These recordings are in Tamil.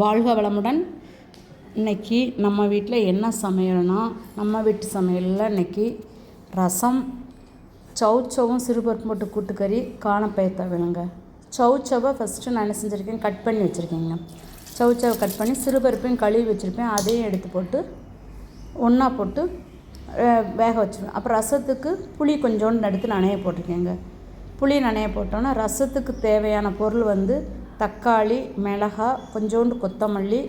வாழ்க வளமுடன். இன்றைக்கி நம்ம வீட்டில் என்ன சமையல்னா நம்ம வீட்டு சமையலில் இன்றைக்கி ரசம் சௌச்சவும் சிறுபருப்பு போட்டு கூட்டுக்கறி காணப்பயிர் துவையலுங்க சௌச்சவை ஃபஸ்ட்டு நான் என்ன செஞ்சுருக்கேன் கட் பண்ணி வச்சுருக்கேங்க. சௌச்சவை கட் பண்ணி சிறுபருப்பையும் கழுவி வச்சுருப்பேன். அதையும் எடுத்து போட்டு ஒன்றா போட்டு வேக வச்சுருவேன். அப்புறம் ரசத்துக்கு புளி கொஞ்சோண்டு எடுத்து நனைய போட்டிருக்கேங்க. புளி நனைய போட்டோன்னா ரசத்துக்கு தேவையான பொருள் வந்து தக்காளி மிளகாய் கொஞ்சோண்டு கொத்தமல்லி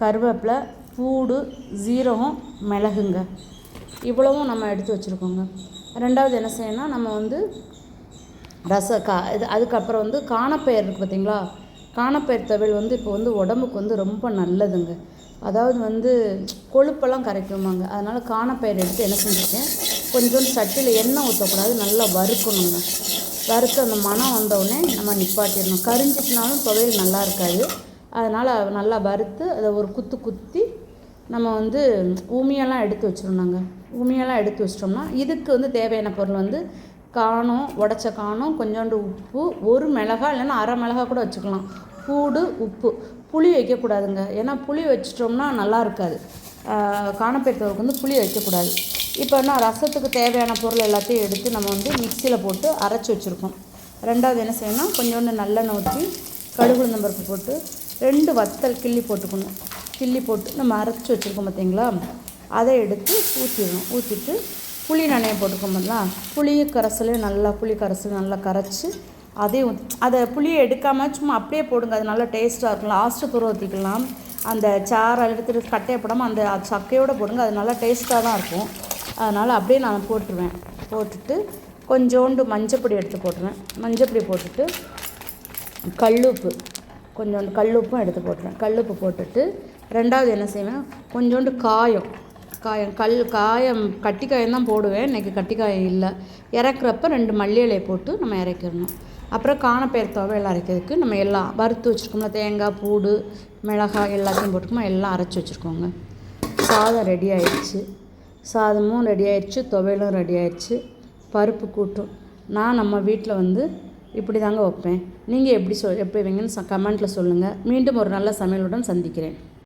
கருவேப்பிலை பூடு ஜீரகம் மிளகுங்க. இவ்வளவும் நம்ம எடுத்து வச்சுருக்கோங்க. ரெண்டாவது என்ன செய்யணும்னா நம்ம வந்து ரச கா இது அதுக்கப்புறம் வந்து காணப்பயிர் இருக்குது பார்த்தீங்களா? காணப்பயிர் தவில் வந்து இப்போ வந்து உடம்புக்கு வந்து ரொம்ப நல்லதுங்க. அதாவது வந்து கொழுப்பெல்லாம் கரைக்குமாங்க. அதனால் காணப்பயிர் எடுத்து என்ன செஞ்சுருக்கேன்? கொஞ்சோண்டு சட்டியில் எண்ணெய் ஊற்றக்கூடாது நல்லா வறுக்கணுங்க. வறுத்து அந்த மணம் வந்தவுடனே நம்ம நிப்பாட்டிடணும். கரிஞ்சிட்டுனாலும் துவையல் நல்லா இருக்காது. அதனால் நல்லா வறுத்து அதை ஒரு குத்து குத்தி நம்ம வந்து ஊமியெல்லாம் எடுத்து வச்சிடணும் நாங்கள் ஊமியெல்லாம் எடுத்து வச்சிட்டோம்னா இதுக்கு வந்து தேவையான பொருள் வந்து காணம் உடச்ச காணம் கொஞ்சோண்டு உப்பு ஒரு மிளகா இல்லைன்னா அரை மிளகா கூட வச்சுக்கலாம். பூடு உப்பு. புளி வைக்கக்கூடாதுங்க. ஏன்னா புளி வச்சிட்டோம்னா நல்லா இருக்காது. காணப்பெற்றவருக்கு வந்து புளி வைக்கக்கூடாது. இப்போ என்ன ரசத்துக்கு தேவையான பொருள் எல்லாத்தையும் எடுத்து நம்ம வந்து மிக்சியில் போட்டு அரைச்சி வச்சுருக்கோம். ரெண்டாவது என்ன செய்யணும் கொஞ்சோண்டு நல்லெண்ணெய் ஊற்றி கடுகு உளுந்தம் பருப்பு போட்டு ரெண்டு வத்தல் கிள்ளி போட்டுக்கணும். கிள்ளி போட்டு நம்ம அரைச்சி வச்சுருக்கோம் பார்த்தீங்களா அதை எடுத்து ஊற்றிடணும் ஊற்றிட்டு புளி நனைய போட்டுக்கோம் பார்த்தீங்களா புளி கரைசலையும் நல்லா புளி கரைசல் நல்லா கரைச்சி அதையும் அதை புளியை எடுக்காமல் சும்மா அப்படியே போடுங்க. அது நல்லா டேஸ்ட்டாக இருக்கும். லாஸ்ட்டு துற ஊற்றிக்கலாம் அந்த சாரை எடுத்துகிட்டு கட்டையை போடாமல் அந்த சக்கையோடு போடுங்க. அது நல்லா டேஸ்ட்டாக தான் இருக்கும். அதனால் அப்படியே நான் போட்டுருவேன். போட்டுட்டு கொஞ்சோண்டு மஞ்சப்பொடி எடுத்து போட்டுருவேன். மஞ்சப்பொடி போட்டுட்டு கல்லுப்பு கொஞ்சோண்டு கல்லுப்பும் எடுத்து போட்டுருவேன். கல்லுப்பு போட்டுட்டு ரெண்டாவது என்ன செய்வேன்? கொஞ்சோண்டு காயம். காயம் கல் காயம் கட்டிக்காயம் தான் போடுவேன். இன்றைக்கி கட்டிக்காயம் இல்லை. இறக்குறப்ப ரெண்டு மல்லி இலையை போட்டு நம்ம இறக்கிடணும். அப்புறம் காணப்பயிர் துவையல் அரைக்கிறதுக்கு நம்ம எல்லாம் வறுத்து வச்சுருக்கோம்ல தேங்காய் பூடு மிளகாய் எல்லாத்தையும் போட்டுக்கோமா எல்லாம் அரைச்சி வச்சுருக்கோங்க. சாதம் ரெடி ஆயிடுச்சு. சாதமும் ரெடி ஆயிடுச்சு துவையலும் ரெடி ஆயிடுச்சு பருப்பு கூட்டும். நான் நம்ம வீட்டில் வந்து இப்படி தாங்க வைப்பேன். நீங்கள் எப்படி சொல் எப்படி வைங்கன்னு கமெண்ட்டில் சொல்லுங்கள் மீண்டும் ஒரு நல்ல சமையலுடன் சந்திக்கிறேன்.